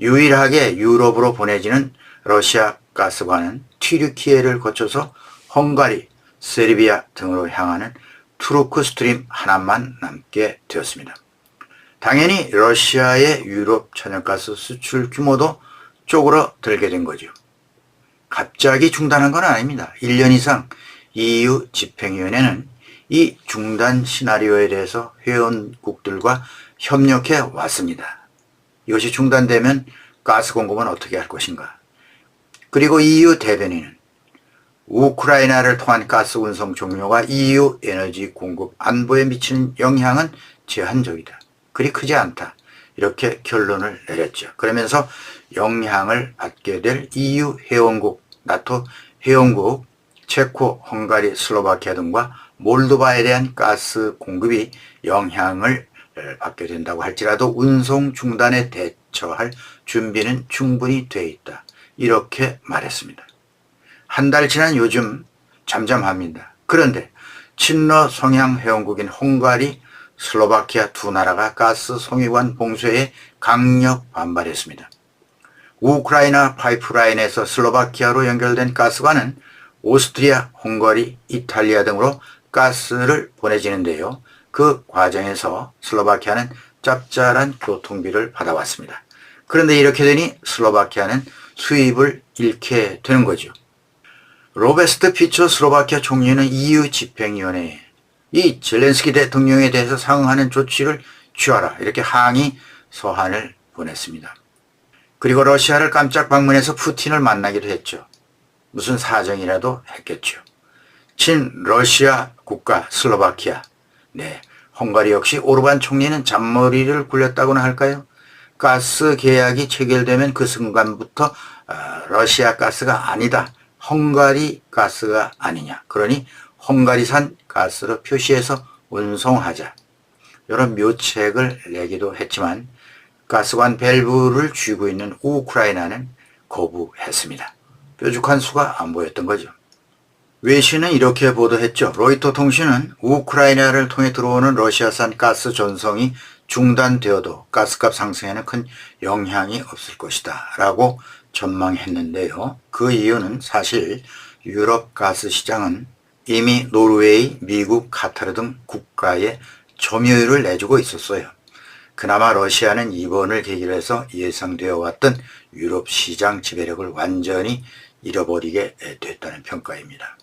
유일하게 유럽으로 보내지는 러시아 가스관은 튀르키예를 거쳐서 헝가리, 세르비아 등으로 향하는 투르크 스트림 하나만 남게 되었습니다. 당연히 러시아의 유럽 천연가스 수출 규모도 쪼그러들게 된 거죠. 갑자기 중단한 건 아닙니다. 1년 이상 EU 집행위원회는 이 중단 시나리오에 대해서 회원국들과 협력해 왔습니다. 이것이 중단되면 가스 공급은 어떻게 할 것인가? 그리고 EU 대변인은 우크라이나를 통한 가스 운송 종료가 EU 에너지 공급 안보에 미치는 영향은 제한적이다. 그리 크지 않다. 이렇게 결론을 내렸죠. 그러면서 영향을 받게 될 EU 회원국, 나토 회원국, 체코, 헝가리, 슬로바키아 등과 몰도바에 대한 가스 공급이 영향을 받게 된다고 할지라도 운송 중단에 대처할 준비는 충분히 돼 있다. 이렇게 말했습니다. 한 달 지난 요즘 잠잠합니다. 그런데 친러 성향 회원국인 헝가리, 슬로바키아 두 나라가 가스 송유관 봉쇄에 강력 반발했습니다. 우크라이나 파이프라인에서 슬로바키아로 연결된 가스관은 오스트리아, 헝가리, 이탈리아 등으로 가스를 보내지는데요. 그 과정에서 슬로바키아는 짭짤한 교통비를 받아왔습니다. 그런데 이렇게 되니 슬로바키아는 수입을 잃게 되는 거죠. 로베스트 피처 슬로바키아 총리는 EU 집행위원회에 이 젤렌스키 대통령에 대해서 상응하는 조치를 취하라 이렇게 항의 서한을 보냈습니다. 그리고 러시아를 깜짝 방문해서 푸틴을 만나기도 했죠. 무슨 사정이라도 했겠죠. 친 러시아 국가 슬로바키아. 네. 헝가리 역시 오르반 총리는 잔머리를 굴렸다고나 할까요? 가스 계약이 체결되면 그 순간부터 아, 러시아 가스가 아니다. 헝가리 가스가 아니냐. 그러니 헝가리산 가스로 표시해서 운송하자. 이런 묘책을 내기도 했지만 가스관 밸브를 쥐고 있는 우크라이나는 거부했습니다. 뾰족한 수가 안 보였던 거죠. 외신은 이렇게 보도했죠. 로이터 통신은 우크라이나를 통해 들어오는 러시아산 가스 전송이 중단되어도 가스값 상승에는 큰 영향이 없을 것이다 라고 전망했는데요. 그 이유는 사실 유럽 가스 시장은 이미 노르웨이, 미국, 카타르 등 국가에 점유율을 내주고 있었어요. 그나마 러시아는 이번을 계기로 해서 예상되어 왔던 유럽 시장 지배력을 완전히 잃어버리게 됐다는 평가입니다.